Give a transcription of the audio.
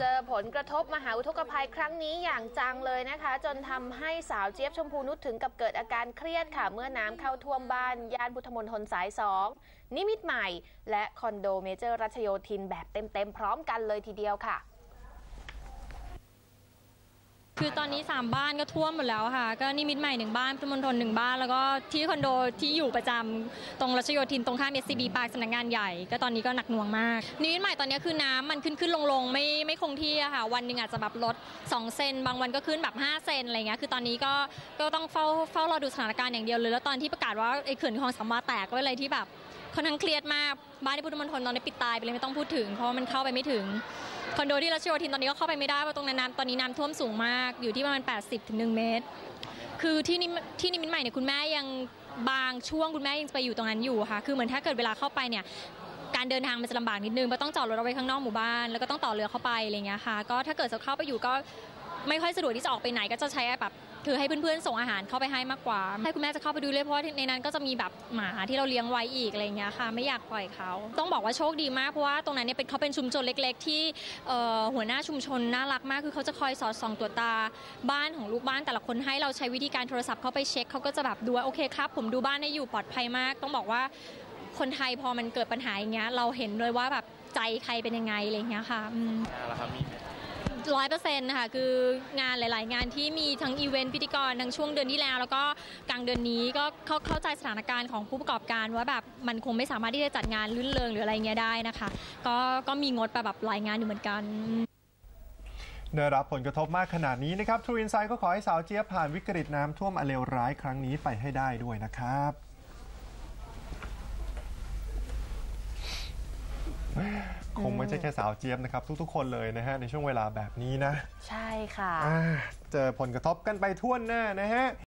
เจอผลกระทบมหาอุทกภัยครั้งนี้อย่างจังเลยนะคะ จนทำให้สาวเจี๊ยบชมพูนุชถึงกับเกิดอาการเครียดค่ะ เมื่อน้ำเข้าท่วมบ้าน ย่านพุทธมณฑลสาย 2 นิมิตใหม่ และคอนโดเมเจอร์รัชโยธินแบบเต็มๆพร้อมกันเลยทีเดียวค่ะ คือตอนนี้ 3 บ้านก็ท่วมหมดแล้วค่ะ ก็นิมิตรใหม่หนึ่งบ้านพุทธมณฑลหนึ่งบ้าน แล้วก็ที่คอนโดที่อยู่ประจำตรงรัชโยธินตรงข้าม SCB ปาร์คสำนักงานใหญ่ ก็ตอนนี้ก็หนักหน่วงมากนิมิตรใหม่ตอนนี้คือน้ำมันขึ้นขึ้นลงลงไม่ไม่คงที่ค่ะ วันหนึ่งอาจจะแบบลด 2 เซน บางวันก็ขึ้นแบบ 5 เซนอะไรเงี้ยคือตอนนี้ก็ก็ต้องเฝ้าเฝ้ารอดูสถานการณ์อย่างเดียวเลย แล้วตอนที่ประกาศว่าไอ้เขื่อนคลองสามวาแตกก็เป็นอะไรที่แบบ ค่อนข้างเครียดมากบ้านที่พุทธมณฑลตอนนี้ปิดตายไปเลยไม่ต้องพูดถึง เพราะมันเข้าไปไม่ถึงคอนโดที่รัชโยธินตอนนี้ก็เข้าไปไม่ได้เพราะตรงนั้นน้ำตอนนี้น้ำท่วมสูงมากอยู่ที่ประมาณ 80ถึง1เมตร คือที่นี่ที่นิมิตใหม่เนี่ยคุณแม่ยังบางช่วงคุณแม่ยังไปอยู่ตรงนั้นอยู่ค่ะ คือเหมือนถ้าเกิดเวลาเข้าไปเนี่ยการเดินทางมันจะลำบากนิดนึงเพราะต้องจอดรถเอาไว้ข้างนอกหมู่บ้าน แล้วก็ต้องต่อเรือเข้าไปอะไรเงี้ยค่ะ ก็ถ้าเกิดจะเข้าไปอยู่ก็ ไม่ค่อยสะดวกที่จะออกไปไหนก็จะใช้แบบคือให้เพื่อนๆส่งอาหารเข้าไปให้มากกว่า ให้คุณแม่จะเข้าไปดูเลยเพราะในนั้นก็จะมีแบบหมาที่เราเลี้ยงไว้อีกอะไรเงี้ยค่ะ ไม่อยากปล่อยเขา ต้องบอกว่าโชคดีมากเพราะว่าตรงนั้นเนี่ยเป็นเขาเป็นชุมชนเล็ก ๆ ที่หัวหน้าชุมชนน่ารักมาก คือเขาจะคอยสอดส่องตรวตาบ้านของลูกบ้านแต่ละคนให้เราใช้วิธีการโทรศัพท์เข้าไปเช็คเขาก็จะแบบดูว่าโอเคครับ ผมดูบ้านได้อยู่ปลอดภัยมาก ต้องบอกว่าคนไทยพอมันเกิดปัญหาอย่างเงี้ยเราเห็นเลยว่าแบบใจใครเป็นยังไงอะไรเงี้ยค่ะอืมงานละครับมี ร้อยเปอร์เซ็นต์ค่ะคืองานหลาย ๆ งานที่มีทั้งอีเวนต์พิธีกรทั้งช่วงเดือนที่แล้ว แล้วก็กลางเดือนนี้ก็เข้าเข้าใจสถานการณ์ของผู้ประกอบการว่าแบบมันคงไม่สามารถที่จะจัดงานลื่นเริงหรืออะไรเงี้ยได้นะคะ ก็ก็มีงดไปแบบหลายงานอยู่เหมือนกันได้รับผลกระทบมากขนาดนี้นะครับทรูอินไซด์ก็ขอให้สาวเจี๊ยบผ่านวิกฤตน้ำท่วมอันเลวร้ายครั้งนี้ไปให้ได้ด้วยนะครับ คงไม่ใช่แค่สาวเจี๊ยบนะครับ ทุกๆ คนเลยนะฮะ ในช่วงเวลาแบบนี้นะ ใช่ค่ะอ่าเจอผลกระทบกันไปทั่วหน้านะฮะ